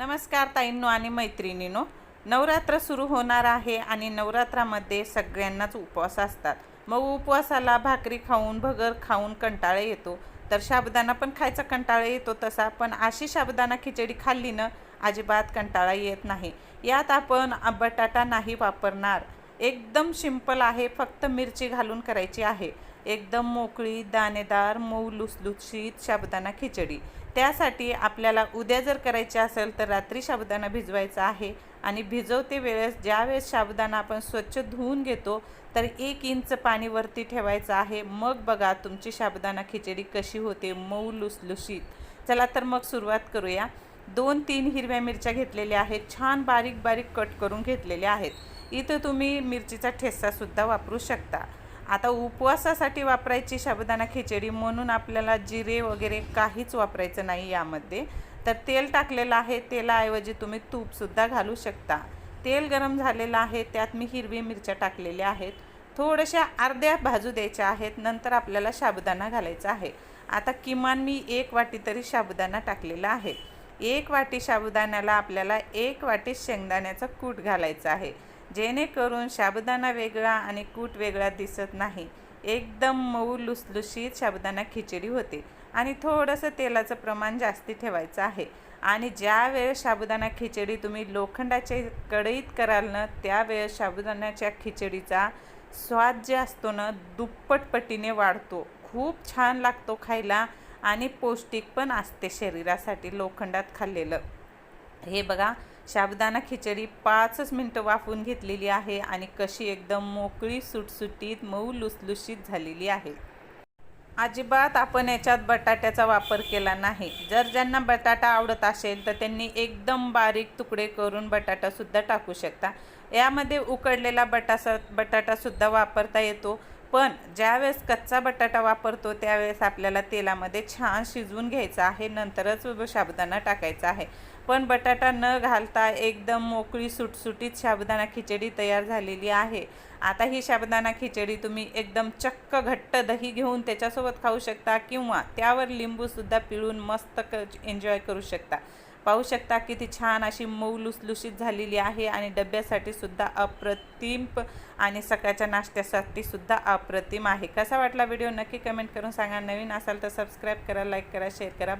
नमस्कार ताईंनो आणि मैत्रिणीनो. नवरात्र सुरू होणार आहे आणि नवरात्रामध्ये सगळ्यांनाच उपवास असतात. मग उपवासाला भाकरी खाऊन भगर खाऊन कंटाळा येतो. तर शाबदाना पण खायचा कंटाळा येतो तसा पण अशी शाबदाना खिचडी खाल्ली ना अजिबात कंटाळा येत नाही. यात आपण बटाटा नाही वापरणार. एकदम सिंपल आहे फक्त मिरची घालून करायची आहे. एकदम मोकळी दाणेदार मऊ लुसलुशीत साबुदाणा खिचडी. त्यासाठी आपल्याला उद्या जर करायचे असेल तर रात्री साबुदाणा भिजवायचा आहे आणि भिजवते वेळेस ज्यावेळेस साबुदाणा आपण स्वच्छ धुवून घेतो तर एक इंच पाणी वरती ठेवायचं आहे. मग बघा तुमची साबुदाणा खिचडी कशी होते मऊ लुसलुशीत. चला तर मग सुरुवात करूया. दोन तीन हिरव्या मिरच्या घेतलेल्या आहेत. छान बारीक बारीक कट करून घेतलेल्या आहेत. इथं तुम्ही मिरचीचा ठेसासुद्धा वापरू शकता. आता उपवासासाठी वापरायची साबुदाणा खिचडी म्हणून आपल्याला जिरे वगैरे काहीच वापरायचं नाही यामध्ये. तर तेल टाकलेलं आहे तेलाऐवजी तुम्ही तूपसुद्धा घालू शकता. तेल गरम झालेलं आहे त्यात मी हिरवी मिरच्या टाकलेल्या आहेत. थोड्याशा अर्ध्या भाजू द्यायच्या आहेत नंतर आपल्याला साबुदाणा घालायचा आहे. आता किमान मी एक वाटी तरी साबुदाणा टाकलेला आहे. एक वाटी साबुदाण्याला आपल्याला एक वाटी शेंगदाण्याचा कूट घालायचा आहे. जेणेकरून साबुदाणा वेगळा आणि कूट वेगळा दिसत नाही. एकदम मऊ लुसलुशीत साबुदाणा खिचडी होते आणि थोडंसं तेलाचं प्रमाण जास्ती ठेवायचं आहे. आणि ज्या वेळेस साबुदाणा खिचडी तुम्ही लोखंडाच्या कढईत कराल ना त्यावेळेस साबुदाण्याच्या खिचडीचा स्वाद जे असतो ना दुप्पट पटीने वाढतो. खूप छान लागतो खायला आणि पौष्टिक पण असते शरीरासाठी लोखंडात खाल्लेलं. हे बघा साबुदाणा खिचडी पाचच मिनटं वाफवून घेतलेली आहे आणि कशी एकदम मोकळी सुटसुटीत मऊ लुसलुशीत झालेली आहे. अजिबात आपण याच्यात बटाट्याचा वापर केला नाही. जर ज्यांना बटाटा आवडत असेल तर त्यांनी एकदम बारीक तुकडे करून बटाटासुद्धा टाकू शकता. यामध्ये उकडलेला बटासा बटाटासुद्धा वापरता येतो. पण ज्यावेळेस कच्चा बटाटा वापरतो त्यावेळेस आपल्याला तेलामध्ये छान शिजवून घ्यायचा आहे. नंतरच साबुदाणा टाकायचा आहे. पण बटाटा न घालता एकदम मोकळी सुटसुटीत साबुदाणा खिचडी तयार झालेली आहे. आता ही साबुदाणा खिचडी तुम्ही एकदम चक्क घट्ट दही घेऊन त्याच्यासोबत खाऊ शकता किंवा त्यावर लिंबूसुद्धा पिळून मस्त क एन्जॉय करू शकता. पाहू शकता किती छान अशी मऊ लुसलुशीत झालेली आहे आणि डब्यासाठी सुद्धा अप्रतिम आणि सकाळच्या नाश्त्यासाठी सुद्धा अप्रतिम आहे. कसा वाटला व्हिडिओ? नक्की कमेंट करून सांगा. नवीन असाल तर सबस्क्राईब करा लाईक करा शेअर करा. बाय